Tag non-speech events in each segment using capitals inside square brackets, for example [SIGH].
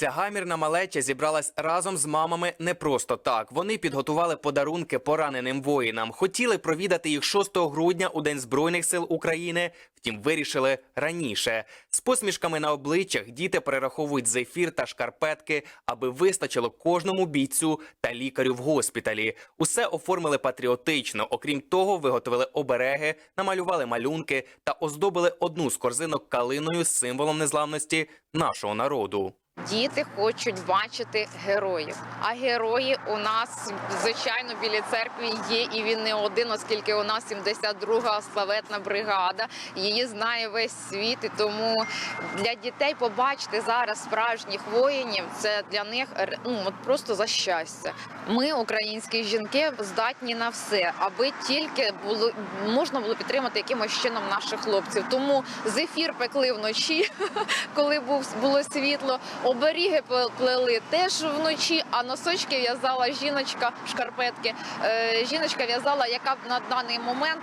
Ця гамірна малеча зібралась разом з мамами не просто так. Вони підготували подарунки пораненим воїнам. Хотіли провідати їх 6 грудня у День Збройних сил України. Втім, вирішили раніше. З посмішками на обличчях діти перераховують зефір та шкарпетки, аби вистачило кожному бійцю та лікарю в госпіталі. Усе оформили патріотично. Окрім того, виготовили обереги, намалювали малюнки та оздобили одну з корзинок калиною з символом незламності нашого народу. Діти хочуть бачити героїв. А герої у нас, звичайно, біля церкви є, і він не один, оскільки у нас 72-га славетна бригада. Її знає весь світ. І тому для дітей побачити зараз справжніх воїнів це для них ну, от просто за щастя. Ми, українські жінки, здатні на все, аби тільки було можна було підтримати якимось чином наших хлопців. Тому зефір пекли вночі, [LAUGHS] коли було світло. Оберіги плели теж вночі, а носочки в'язала жіночка, шкарпетки. Е, жіночка в'язала, яка на даний момент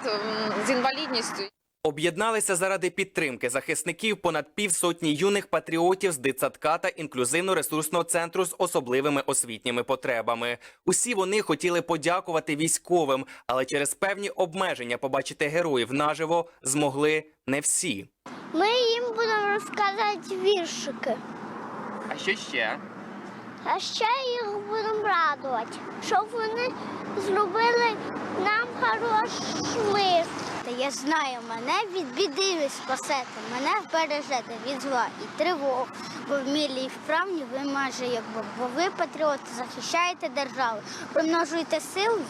з інвалідністю. Об'єдналися заради підтримки захисників понад півсотні юних патріотів з дитсадка та інклюзивно-ресурсного центру з особливими освітніми потребами. Усі вони хотіли подякувати військовим, але через певні обмеження побачити героїв наживо змогли не всі. Ми їм будемо розказувати віршики. А що ще? А ще їх будемо радувати, щоб вони зробили нам хороший мир. Та я знаю, мене від біди спасете, мене вбережете від зла і тривог. Бо вмілі і вправні ви майже як Бог, бо ви патріоти захищаєте державу, примножуєте силу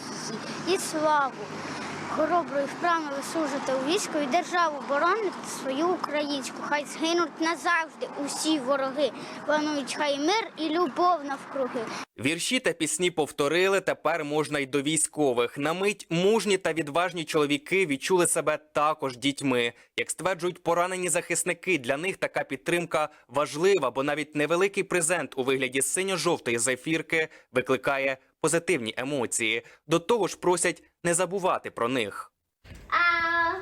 і славу. Хоробро і вправно ви служите у війську і державу бороните свою українську. Хай згинуть назавжди усі вороги. Панують хай мир і любов навкруги. Вірші та пісні повторили. Тепер можна й до військових. На мить мужні та відважні чоловіки відчули себе також дітьми. Як стверджують поранені захисники, для них така підтримка важлива, бо навіть невеликий презент у вигляді синьо-жовтої зефірки викликає позитивні емоції. До того ж, просять не забувати про них. А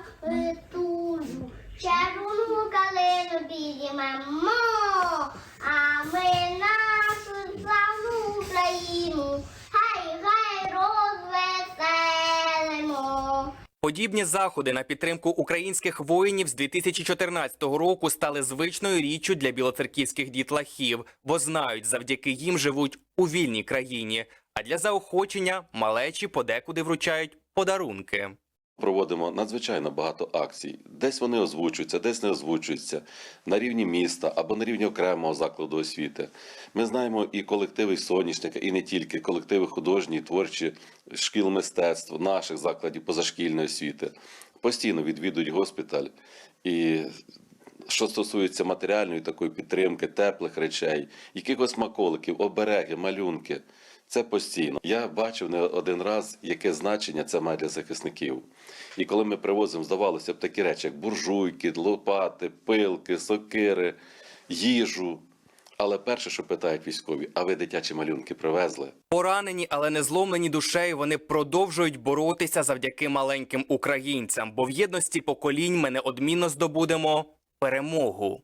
тужу червону калину підіймемо, а ми нашу славну Україну, хай хай розвеселимо. Подібні заходи на підтримку українських воїнів з 2014 року стали звичною річчю для білоцерківських дітлахів, бо знають, завдяки їм живуть у вільній країні. А для заохочення малечі подекуди вручають подарунки. Проводимо надзвичайно багато акцій. Десь вони озвучуються, десь не озвучуються на рівні міста або на рівні окремого закладу освіти. Ми знаємо і колективи соняшника, і не тільки колективи художні, творчі шкіл мистецтв, наших закладів позашкільної освіти. Постійно відвідують госпіталь. І що стосується матеріальної такої підтримки, теплих речей, якихось смаколиків, обереги, малюнки. Це постійно. Я бачив не один раз, яке значення це має для захисників. І коли ми привозимо, здавалося б, такі речі, як буржуйки, лопати, пилки, сокири, їжу. Але перше, що питають військові, а ви дитячі малюнки привезли? Поранені, але не зломлені душею, вони продовжують боротися завдяки маленьким українцям, бо в єдності поколінь ми неодмінно здобудемо перемогу.